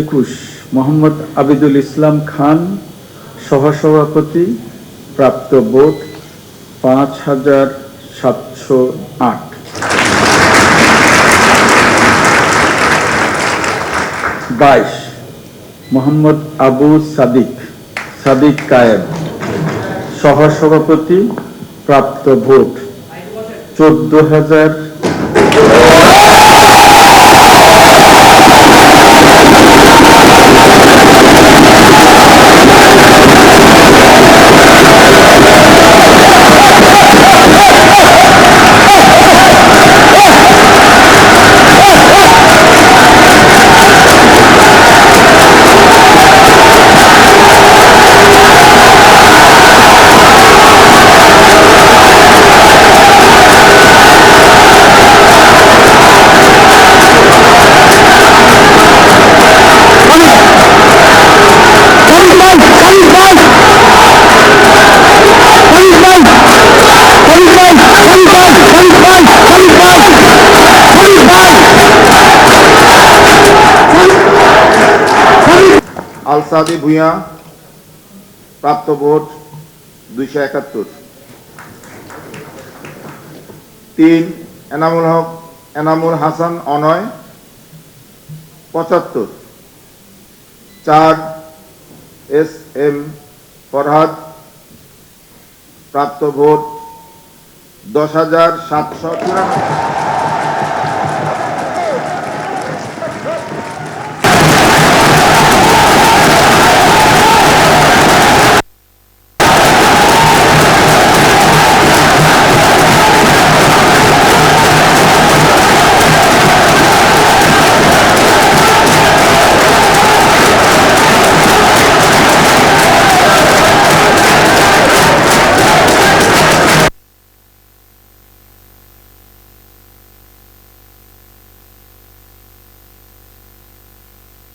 একুশ, মোহাম্মদ আবিদুল ইসলাম খান, সহসভাপতি, প্রাপ্ত ভোট পাঁচ হাজার সাতশো আট। বাইশ, মোহাম্মদ আবু সাদিক সাদিক কায়েম, সহসভাপতি, প্রাপ্ত ভোট চোদ্দ হাজার আলসাদি ভূঁইয়া, প্রাপ্ত ভোট দুইশো একাত্তর। তিন, এনামুল হক, এনামুল হাসান অনয়, পঁচাত্তর। চার, এস এম ফরহাদ, প্রাপ্ত ভোট দশ হাজার সাতশো চুরানব্বই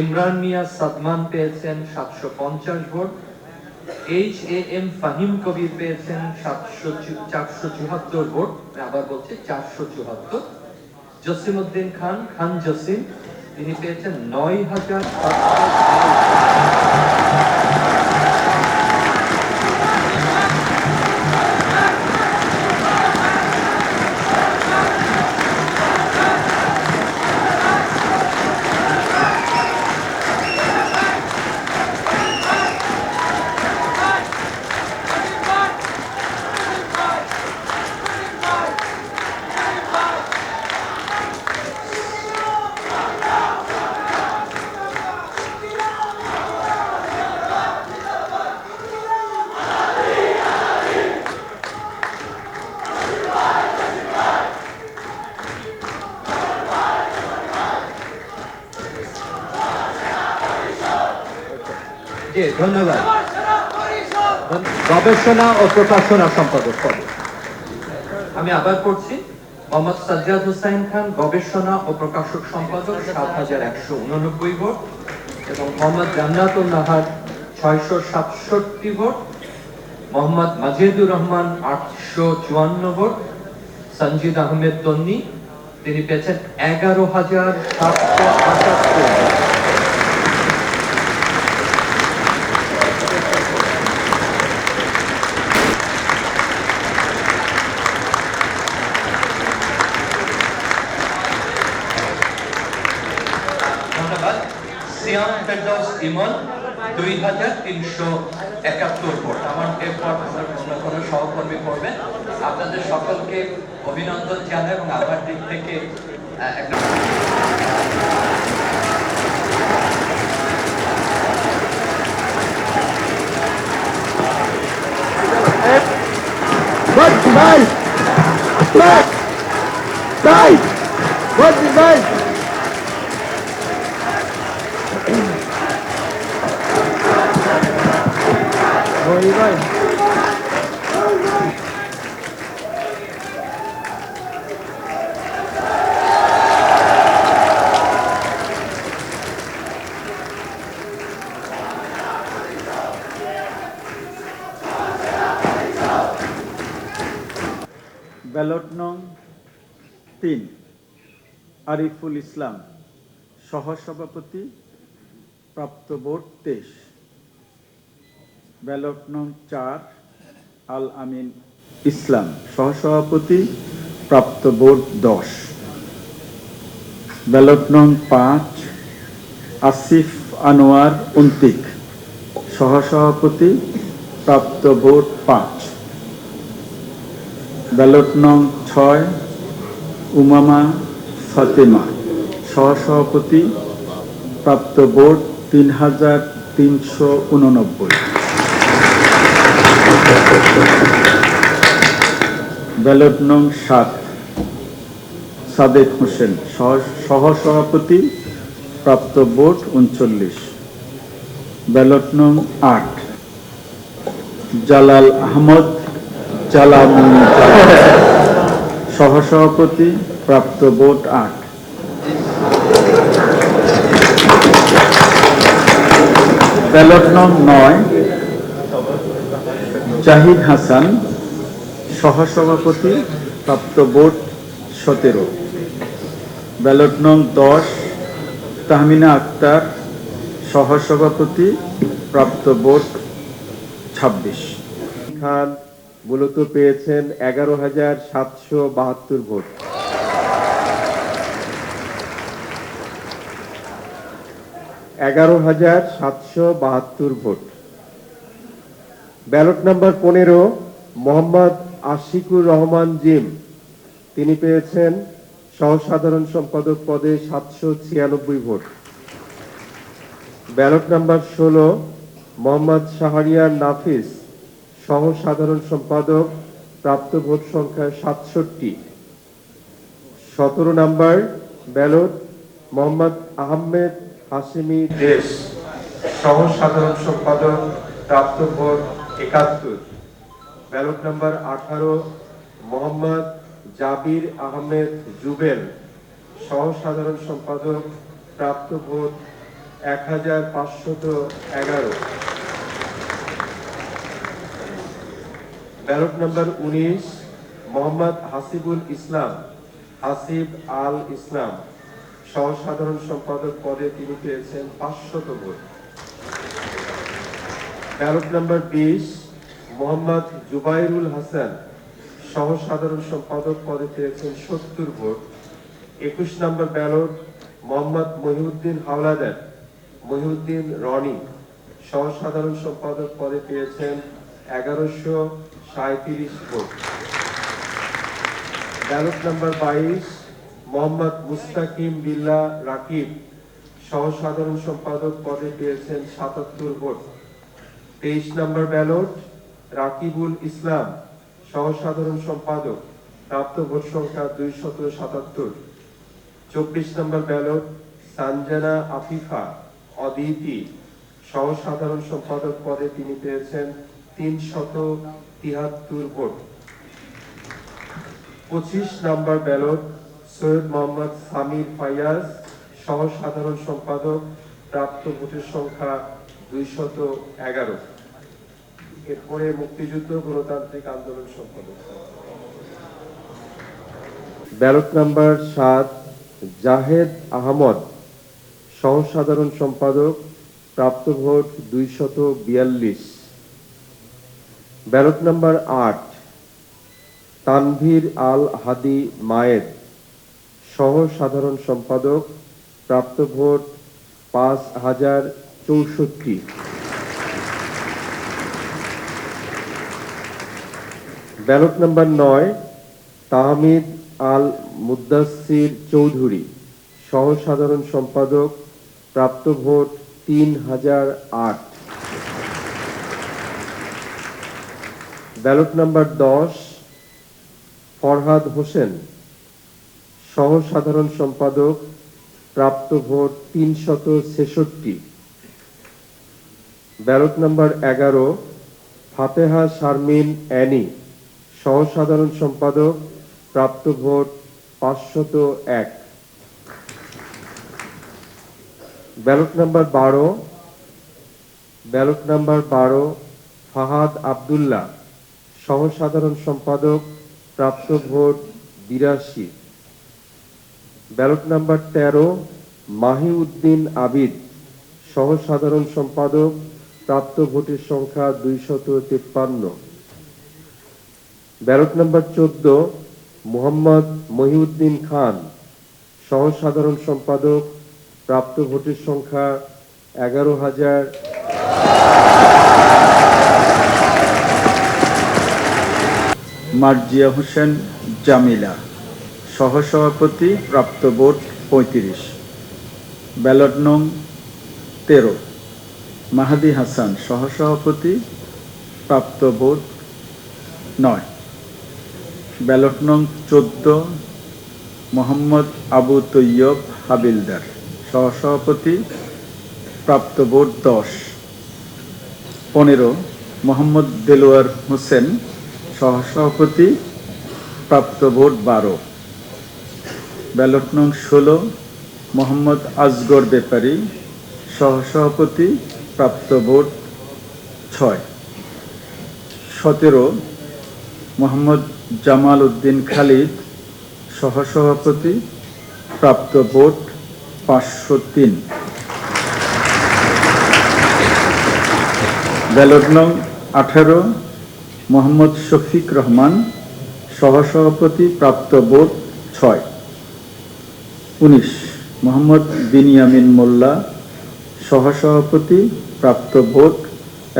ইমরান মিয়া সাদমান পেয়েছেন সাতশো পঞ্চাশ vote. H A M Fahim Kabir পেয়েছেন সাতশো চারশো চুয়াত্তর ভোট। আবার বলছে চারশো চুয়াত্তর। জসিমউদ্দিন খান খান জসিম, তিনি পেয়েছেন নয় হাজার জি ধন্যবাদ। গবেষণা ও প্রকাশনা সম্পাদক পদে। আমি আবার পড়ছি, মোহাম্মদ সাজ্জাদ হোসাইন খান, গবেষণা ও প্রকাশক সম্পাদক, সাত হাজার একশো উননব্বই ভোট এবং মোহাম্মদ জান্নাতুল নাহার ছয়শো সাতষট্টি ভোট, মোহাম্মদ মাজিদুর রহমান আটশো চুয়ান্ন ভোট, সঞ্জিদ আহমেদ তন্নি, তিনি পেয়েছেন এগারো হাজার সাতশো আটাত্তর ভোট ধন্যবাদ ফেরদৌস ইমন দুই হাজার তিনশো একাত্তর ভোট আমার এরপর অন্য কোনো সহকর্মী করবেন আপনাদের সকলকে অভিনন্দন জানাই এবং আমার দিক থেকে একটা What device? What? Guys! What device? ওই ভাই ব্যালট নং তিন আরিফুল ইসলাম, সহসভাপতি, প্রাপ্ত ভোট তেইশ, ব্যালট নং চার, আল আমিন ইসলাম, সহসভাপতি, প্রাপ্ত ভোট দশ, ব্যালট নং পাঁচ, আসিফ আনোয়ার অন্তিক, সহসভাপতি, প্রাপ্ত ভোট পাঁচ, ব্যালট নং ছয়, উমামা ফাতেমা। সহসভাপতি প্রাপ্ত ভোট তিন হাজার তিনশো উননব্বই। ব্যালট নং সাত, সাদেক হোসেন সহ- সহসভাপতি, প্রাপ্ত ভোট উনচল্লিশ। ব্যালট নং আট, জালাল আহমদ জালাল সহসভাপতি প্রাপ্ত ভোট আট। ব্যালট নং নয়, জাহিদ হাসান, সহসভাপতি, প্রাপ্ত ভোট সতেরো। ব্যালট নং দশ, তাহমিনা আক্তার, সহসভাপতি, প্রাপ্ত ভোট ছাব্বিশ। খান মূলত পেয়েছেন এগারো হাজার সাতশো বাহাত্তর ভোট। এগারো হাজার সাতশো বাহাত্তর ভোট। ব্যালট নাম্বার পনেরো, মোহাম্মদ আশিকুর রহমান জিম। তিনি পেয়েছেন সহসাধারণ সম্পাদক পদে সাতশো ছিয়ানব্বই ভোট। ব্যালট নাম্বার ষোলো, মোহাম্মদ শাহরিয়ার নাফিস সহ সাধারণ সম্পাদক, প্রাপ্ত ভোট সংখ্যা সাতষট্টি। সতেরো নাম্বার ব্যালট, মোহাম্মদ আহমেদ হাসিমি দেশ সহ সাধারণ সম্পাদক, প্রাপ্ত ভোট একাত্তর। ব্যালট নাম্বার আঠারো, মোহাম্মদ জাবির আহমেদ জুবেল সহ সাধারণ সম্পাদক, প্রাপ্ত ভোট এক হাজার পাঁচশত এগারো। ব্যালট নম্বর উনিশ, মোহাম্মদ হাসিবুল ইসলাম, হাসিব আল ইসলাম। সহ সাধারণ সম্পাদক পদে তিনি পেয়েছেন পাঁচশত ভোট। ব্যালট নম্বর বিশ, মোহাম্মদ জুবাইরুল হাসান সহ সাধারণ সম্পাদক পদে পেয়েছেন সত্তর ভোট। একুশ নম্বর ব্যালট, মোহাম্মদ মহিউদ্দিন হাওলাদার, মহিউদ্দিন রনি সহ সাধারণ সম্পাদক পদে পেয়েছেন এগারোশো সাঁত্রিশ ভোট। ব্যালট নাম্বার বাইশ মোহাম্মদ মুস্তাকিম বিল্লাহ রাকিব সহ সাধারণ সম্পাদক পদে পেয়েছেন সাতাত্তর ভোট। তেইশ নম্বর ব্যালট, রাকিবুল ইসলাম সহ সাধারণ সম্পাদক, প্রাপ্ত ভোট সংখ্যা দুইশত সাতাত্তর। চব্বিশ নম্বর ব্যালট, সানজানা আফিফা, অদিতি সহ সাধারণ সম্পাদক পদে তিনি পেয়েছেন তিনশত তিহাত্তর ভোট। পঁচিশ নম্বর ব্যালট সৈয়দ মোহাম্মদ সামির ফাইয়াজ সহ সাধারণ সম্পাদক, প্রাপ্ত ভোটের সংখ্যা দুইশত এগারো। এরপরে মুক্তিযুদ্ধ, গণতান্ত্রিক আন্দোলন সম্পাদক ব্যালট নাম্বার সাত, জাহেদ আহমদ সহ সাধারণ সম্পাদক, প্রাপ্ত ভোট দুইশত বিয়াল্লিশ। ব্যালট নাম্বার আট, তানভীর আল হাদি মায়েদ সহ সাধারণ সম্পাদক, প্রাপ্ত ভোট পাঁচ হাজার চৌষট্টি। ব্যালট নাম্বার নয়, তাহমিদ আল মুদাসির চৌধুরী সহ সাধারণ সম্পাদক, প্রাপ্ত ভোট তিন হাজার আট। ব্যালট নাম্বার দশ, ফরহাদ হোসেন সহ সাধারণ সম্পাদক, প্রাপ্ত ভোট তিনশত ছেষট্টি। ব্যালট নাম্বার এগারো, ফাতেহা শারমিন অ্যানি সহ সাধারণ সম্পাদক, প্রাপ্ত ভোট পাঁচশত এক। ব্যালট নাম্বার বারো, ব্যালট নাম্বার বারো, ফাহাদ আবদুল্লাহ সহ সাধারণ সম্পাদক, প্রাপ্ত ভোট বিরাশি। ব্যালট নাম্বার তেরো, মাহিউদ্দিন আবিদ সহ সাধারণ সম্পাদক, প্রাপ্ত ভোটের সংখ্যা দুইশত তিপ্পান্ন। ব্যালট নাম্বার চোদ্দ, মোহাম্মদ মহিউদ্দিন খান সহ সাধারণ সম্পাদক, প্রাপ্ত ভোটের সংখ্যা এগারো হাজার। মার্জিয়া হোসেন জামিলা। সহসভাপতি প্রাপ্ত ভোট পঁয়ত্রিশ। ব্যালট নং তেরো। মাহাদি হাসান সহসভাপতি প্রাপ্ত ভোট নয়। ব্যালট নং চোদ্দ, মোহাম্মদ আবু তৈয়ব হাবিলদার সহসভাপতি প্রাপ্ত ভোট দশ। পনেরো, মোহাম্মদ দেলোয়ার হোসেন সহসভাপতি প্রাপ্ত ভোট বারো। ব্যালট নং ষোলো, মোহাম্মদ আজগর ব্যাপারী সহসভাপতি, প্রাপ্ত ভোট ছয়। সতেরো, মোহাম্মদ জামাল উদ্দিন খালিদ, সহসভাপতি, প্রাপ্ত ভোট পাঁচশো তিন। ব্যালট নং আঠারো, মোহাম্মদ শফিক রহমান, সহসভাপতি, প্রাপ্ত ভোট ছয়। উনিশ। মোহাম্মদ বিনিয়ামিন মোল্লা, সহসভাপতি, প্রাপ্ত ভোট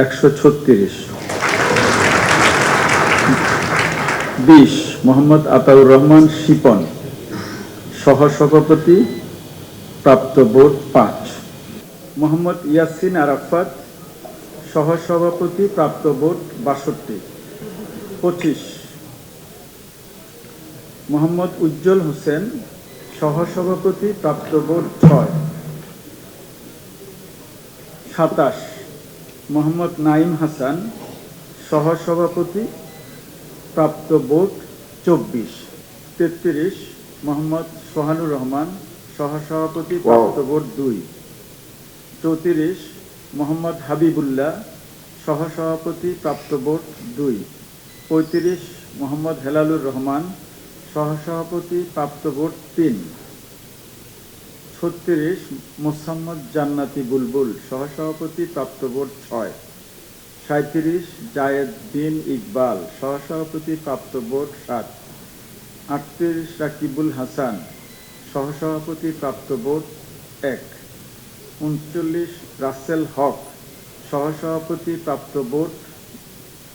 একশো ছত্রিশ। বিশ, মোহাম্মদ আতাউর রহমান শিপন, সহসভাপতি, প্রাপ্ত ভোট পাঁচ। মোহাম্মদ ইয়াসিন আরাফাত, সহসভাপতি, প্রাপ্ত ভোট বাষট্টি। পঁচিশ, মোহাম্মদ উজ্জ্বল হোসেন সহসভাপতি প্রাপ্ত ছয়। সাতাশ মোহাম্মদ নাইম হাসান সহসভাপতি প্রাপ্ত ভোট চব্বিশ। তেত্রিশ মোহাম্মদ সোহানুর রহমান সহসভাপতি প্রাপ্ত ভোট দুই। চৌত্রিশ মোহাম্মদ হাবিবুল্লাহ সহসভাপতি প্রাপ্ত ভোট দুই। পঁয়ত্রিশ মোহাম্মদ হেলালুর রহমান সহসভাপতি প্রাপ্ত ভোট তিন। ছত্রিশ, মোসাম্মদ জান্নাতি বুলবুল, সহসভাপতি প্রাপ্ত ভোট ছয়। সাঁত্রিশ জায়েদ বিন ইকবাল, সহসভাপতি প্রাপ্ত ভোট সাত। আটত্রিশ, রাকিবুল হাসান, সহসভাপতি প্রাপ্ত ভোট এক। উনচল্লিশ, রাসেল হক, সহসভাপতি প্রাপ্ত ভোট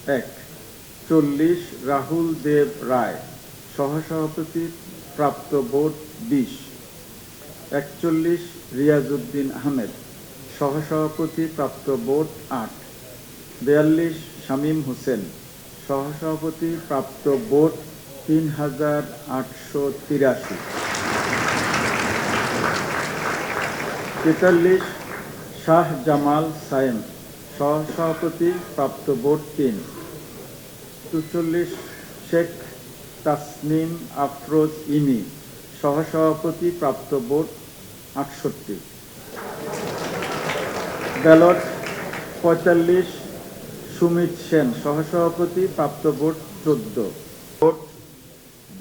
এক। চল্লিশ, রাহুল দেব রায়। সহসভাপতি প্রাপ্ত ভোট বিশ। একচল্লিশ রিয়াজউদ্দিন আহমেদ, সহসভাপতি প্রাপ্ত ভোট আট। বিয়াল্লিশ শামীম হোসেন, সহসভাপতি প্রাপ্ত ভোট তিন হাজার আটশো তিরাশি। তেতাল্লিশ শাহ জামাল সায়েম, সহসভাপতি প্রাপ্ত ভোট তিন। চুচল্লিশ শেখ তাসনিম আফরোজ ইনি সহসভাপতি প্রাপ্ত ভোট আটষট্টি। ব্যালট পঁয়তাল্লিশ সুমিত সেন সহসভাপতি প্রাপ্ত ভোট চোদ্দ। ভোট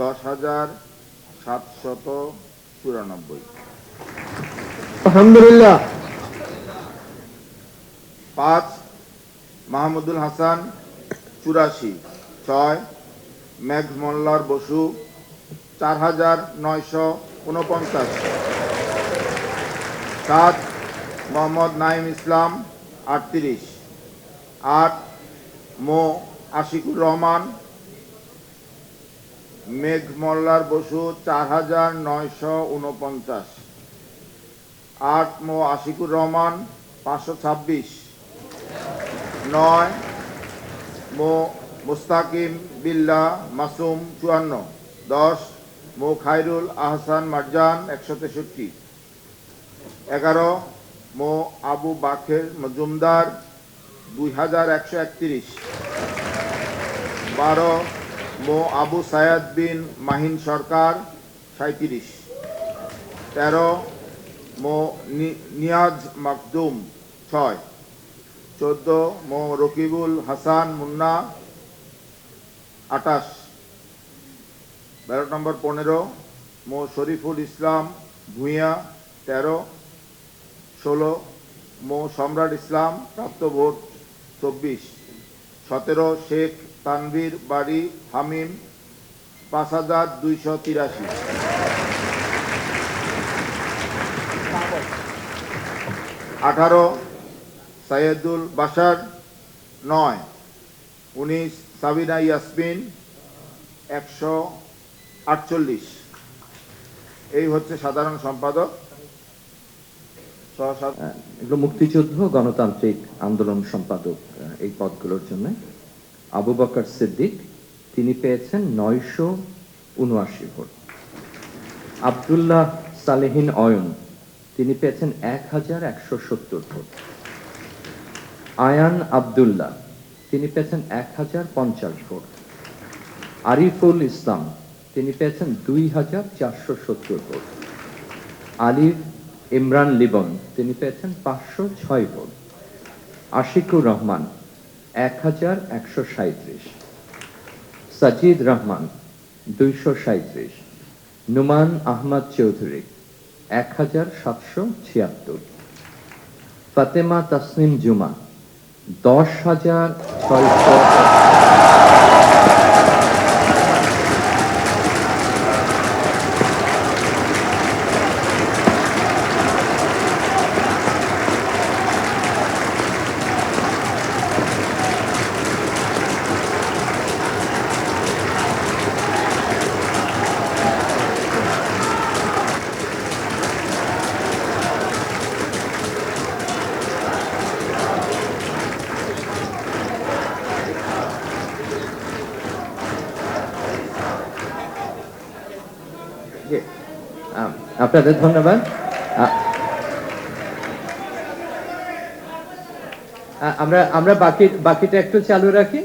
দশ হাজার সাতশত চুরানব্বই। আলহামদুলিল্লাহ। পাঁচ মাহমুদুল হাসান চুরাশি ছয় মেঘ মোল্লার বসু, চার হাজার নয়শো উনপঞ্চাশ। সাত, মোহাম্মদ নাইম ইসলাম, আটত্রিশ। আট, মো আশিকুর রহমান। মেঘ মোল্লার বসু, চার হাজার নয়শো উনপঞ্চাশ। আট, মো আশিকুর রহমান, পাঁচশো ছাব্বিশ। নয়, মো মুস্তাকিম বিল্লা মাসুম চুয়ান্ন। দশ মো খাইরুল আহসান মারজান একশো তেষট্টি। এগারো, মো আবু বাখের মজুমদার দুই হাজার একশো একত্রিশ। বারো, মো আবু সায়াদ বিন মাহিন সরকার সাঁত্রিশ তেরো, মো নিয়াজ মাকদুম ছয়। চোদ্দ, মো রকিবুল হাসান মুন্না আটাশ ব্যালট নম্বর পনেরো, মো শরীফুল ইসলাম ভূঁইয়া তেরো। ষোলো, মো সম্রাট ইসলাম প্রাপ্ত ভোট চব্বিশ। সতেরো, শেখ তানভীর বাড়ি হামিম, পাঁচ হাজার দুইশো তিরাশি। আঠারো, সাইয়েদুল বাশার, নয়। উনিশ সাবিনা ইয়াসমিন, একশো আটচল্লিশ। এই হচ্ছে সাধারণ সম্পাদক। এগুলো মুক্তিযুদ্ধ, গণতান্ত্রিক আন্দোলন সম্পাদক এই পদগুলোর জন্য। আবু বকর সিদ্দিক, তিনি পেয়েছেন নয়শো উনআশি ভোট। আবদুল্লাহ সালেহিন অয়ন, তিনি পেয়েছেন এক হাজার একশো সত্তর ভোট। আয়ান আবদুল্লাহ তিনি পেয়েছেন এক হাজার পঞ্চাশ ভোট। আরিফুল ইসলাম, তিনি পেয়েছেন দুই হাজার চারশো সত্তর ভোট। আলিফ ইমরান লিবন, তিনি পেয়েছেন পাঁচশো ছয় ভোট। আশিকুর রহমান, এক হাজার একশো সাঁত্রিশ সাজিদ রহমান, দুইশো সাঁত্রিশ নুমান আহমদ চৌধুরী, এক হাজার সাতশো ছিয়াত্তর। ফাতেমা তাসনিম জুমা দশ হাজার ছয়শো আপনাদের ধন্যবাদ। আমরা আমরা বাকি বাকিটা একটু চালু রাখি।